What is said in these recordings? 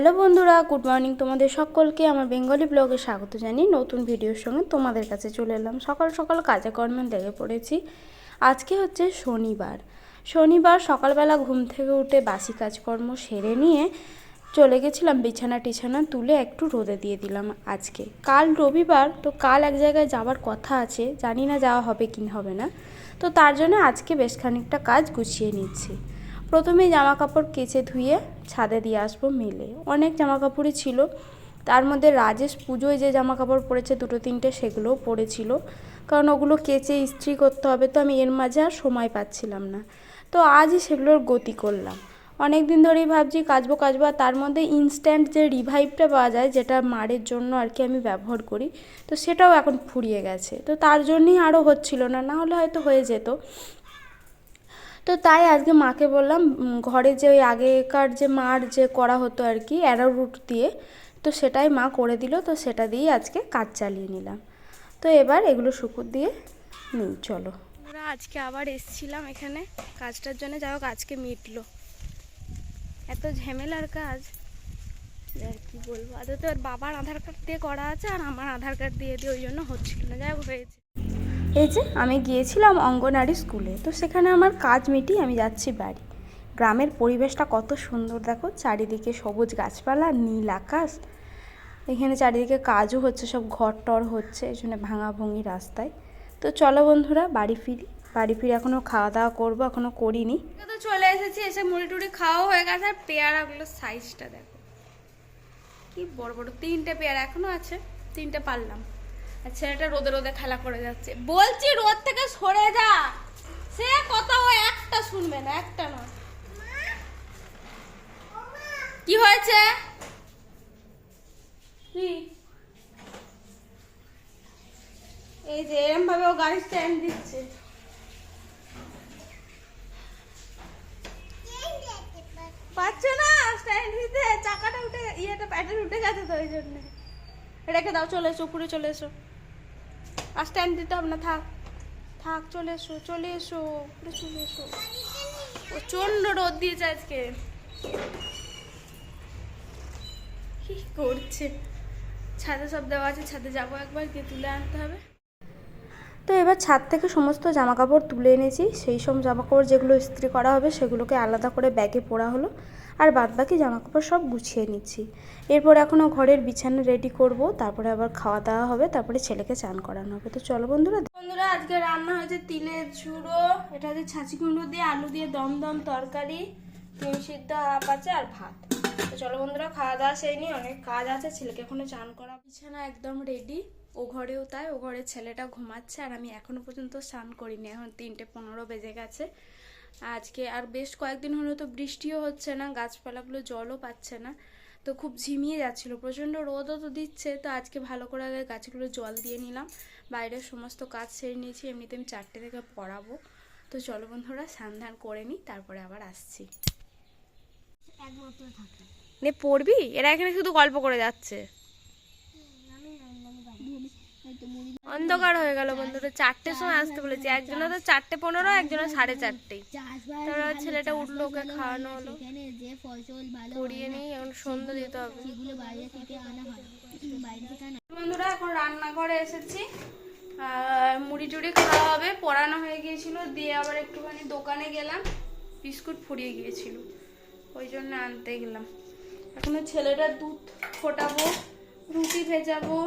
Hello বন্ধুরা, good morning তোমাদের সকলকে। আমার বেঙ্গলি ব্লগে স্বাগত জানিয়ে নতুন ভিডিওর সঙ্গে তোমাদের কাছে চলে এলাম। সকাল সকাল কাজে কর্মে লেগে পড়েছি। আজকে হচ্ছে শনিবার। শনিবার সকালবেলা ঘুম থেকে উঠে বাসি কাজকর্ম সেরে নিয়ে চলে গেছিলাম বিছানা টিছানা তুলে একটু রোদে দিয়ে দিলাম আজকে। কাল রবিবার, তো কাল এক জায়গায় যাওয়ার কথা আছে, জানি না যাওয়া হবে কি হবে না। তো তার জন্য আজকে বেশ খানিকটা কাজ গুছিয়ে নিচ্ছি। প্রথমে জামা কাপড় কেচে ধুয়ে ছাদে দিয়ে আসব মিলে। অনেক জামা কাপড়ই ছিল। তার মধ্যে রাজেশ পুজোয় যে জামা কাপড় পরেছে, দুটো, তিনটে, সেগুলোও পড়েছিল কারণ ওগুলো কেচে ইস্ত্রি করতে হবে, তো আমি এর মাঝে আর সময় পাচ্ছিলাম না। তো আজই সেগুলোর গতি করলাম। অনেক দিন ধরেই ভাবছি, কাচবো কাচবো, আর তার মধ্যে ইনস্ট্যান্ট যে রিভাইভটা পাওয়া যায়, যেটা মারের জন্য আর কি আমি ব্যবহার করি, তো সেটাও এখন ফুরিয়ে গেছে। তো তার জন্যই আরও হচ্ছিল না না হলে হয়তো হয়ে যেত। তো তাই আজকে মাকে বললাম ঘরে যে ওই আগেকার যে মার যে করা হতো আর কি অ্যারোরুট দিয়ে, তো সেটাই মা করে দিল, তো সেটা দিয়েই আজকে কাজ চালিয়ে নিলাম। তো এবার এগুলো শুকুর দিয়ে নিই, চলো। আমরা আজকে আবার এসছিলাম এখানে, কাজটার জন্য, যাই হোক আজকে মিটলো। এত ঝামেলার কাজ। আর কি বলব আদৌ তো বাবার আধার কার্ড দিয়ে করা আছে, আর আমার আধার কার্ড দিয়ে দিয়ে ওই জন্য হচ্ছিল না, যাই হোক হয়েছে। এই যে, আমি গিয়েছিলাম অঙ্গনারী স্কুলে, তো সেখানে আমার কাজ মিটিয়ে আমি যাচ্ছি বাড়ি। গ্রামের পরিবেশটা কত সুন্দর, দেখো, চারিদিকে সবুজ গাছপালা, নীল আকাশ। এখানে চারিদিকে কাজও হচ্ছে, সব ঘর টর হচ্ছে, এই জন্য ভাঙা ভঙ্গি রাস্তায়। তো চলো বন্ধুরা, বাড়ি ফিরি। বাড়ি ফিরে এখনও খাওয়া দাওয়া করব এখনও করিনি। তো চলে এসেছি, এসে মুড়ি টুড়ি খাওয়া হয়ে গেছে, আর পেয়ারাগুলোর সাইজটা দেখো। কি বড় বড়, তিনটে পেয়ারা এখনও আছে, তিনটে পারলাম। ছেলেটা রোদে রোদে খেলা করে যাচ্ছে। বলছি রোদ থেকে সরে যা। সে কথা ও একটা শুনবে না, একটা না। কি হয়েছে? এই যে এরম ভাবে ও গাড়ি স্ট্যান্ড দিচ্ছে। পাচ্ছ না স্ট্যান্ড দিতে। চাকাটা উঠে, ইয়েটা প্যাডেল উঠে গেছে তো ওই জন্য। রেখে দাও, চলে এসো, উপরে চলে এসো। আর স্ট্যান্ড দিতে হবে না, থাক। থাক, চলে এসো চলে এসো চলে এসো। প্রচণ্ড রোদ দিয়েছে আজকে। কি করছে? ছাদে সব দেওয়া আছে, ছাদে যাব একবার, গিয়ে তুলে আনতে হবে। তো এবার ছাদ থেকে সমস্ত জামা কাপড় তুলে এনেছি। সেই সব জামা কাপড় যেগুলো ইস্ত্রি করা হবে সেগুলোকে আলাদা করে ব্যাগে পোড়া হলো। আর বাদ বাকি জামা কাপড় সব গুছিয়ে নিচ্ছি। এরপর এখনও ঘরের বিছানা রেডি করব। তারপরে আবার খাওয়া দাওয়া হবে। তারপরে ছেলেকে চান করানো হবে। তো চলো বন্ধুরা বন্ধুরা, আজকে রান্না হয়েছে তিলের ঝুড়ো। এটা হচ্ছে ছাঁচি কুমড়ো দিয়ে আলু দিয়ে দম দম তরকারি ডিম সিদ্ধ, আপ আছে আর ভাত। তো চলো বন্ধুরা, খাওয়া দাওয়া সেই নিয়ে অনেক কাজ আছে। ছেলেকে এখনও চান করা বিছানা একদম রেডি ও ঘরেও তাই ও ঘরে ছেলেটা ঘুমাচ্ছে আর আমি এখনও পর্যন্ত স্নান করিনি। এখন তিনটে পনেরো বেজে গেছে। আজকে আর বেশ কয়েকদিন হলো তো বৃষ্টিও হচ্ছে না গাছপালাগুলো জলও পাচ্ছে না। তো খুব ঝিমিয়ে যাচ্ছিল প্রচণ্ড রোদও তো দিচ্ছে। তো আজকে ভালো করে আগে গাছগুলো জল দিয়ে নিলাম। বাইরের সমস্ত কাজ সেরে নিয়েছি এমনিতে আমি চারটে থেকে পড়াবো। তো চলো বন্ধুরা স্নান করে নিই তারপরে আবার আসছি। পড়বি? এরা এখানে শুধু গল্প করে যাচ্ছে আমি হয়তো মুড়ি অন্ধকার হয়ে গেল বন্ধুরা চারটের সময় আসতে বলেছি। একজনের তো চারটে পনেরো একজনের সাড়ে চারটেই তারপর ছেলেটা উঠল ওকে খাওয়ানো হলো। পড়িয়ে নিই এখন সন্ধ্যে দিতে হবে। বন্ধুরা এখন রান্নাঘরে এসেছি। আর মুড়ি টুড়ি খাওয়া হবে পড়ানো হয়ে গিয়েছিল দিয়ে আবার একটুখানি দোকানে গেলাম বিস্কুট ফুরিয়ে গিয়েছিল। ওই জন্য আনতে গেলাম। এখন ছেলেটা দুধ ফোটাবো রুটি ভেজাবো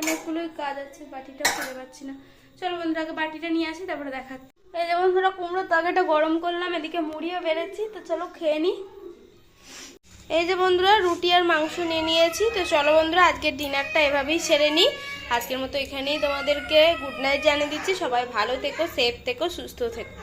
অনেকগুলোই কাজ আছে বাটিটা খুঁজে পাচ্ছি না। চলো বন্ধুরা, আগে বাটিটা নিয়ে আসি, তারপরে দেখাচ্ছি। এই যে বন্ধুরা, কুমড়োর তরকারিটা গরম করলাম, এদিকে মুড়িও বেড়েছি, তো চলো খেয়ে নিই এই যে বন্ধুরা, রুটি আর মাংস নিয়ে নিয়েছি, তো চলো বন্ধুরা, আজকের ডিনারটা এভাবেই সেরে নিই আজকের মতো এখানেই তোমাদেরকে গুড নাইট জানিয়ে দিচ্ছি। সবাই ভালো থেকো, সেফ থেকো, সুস্থ থেকো।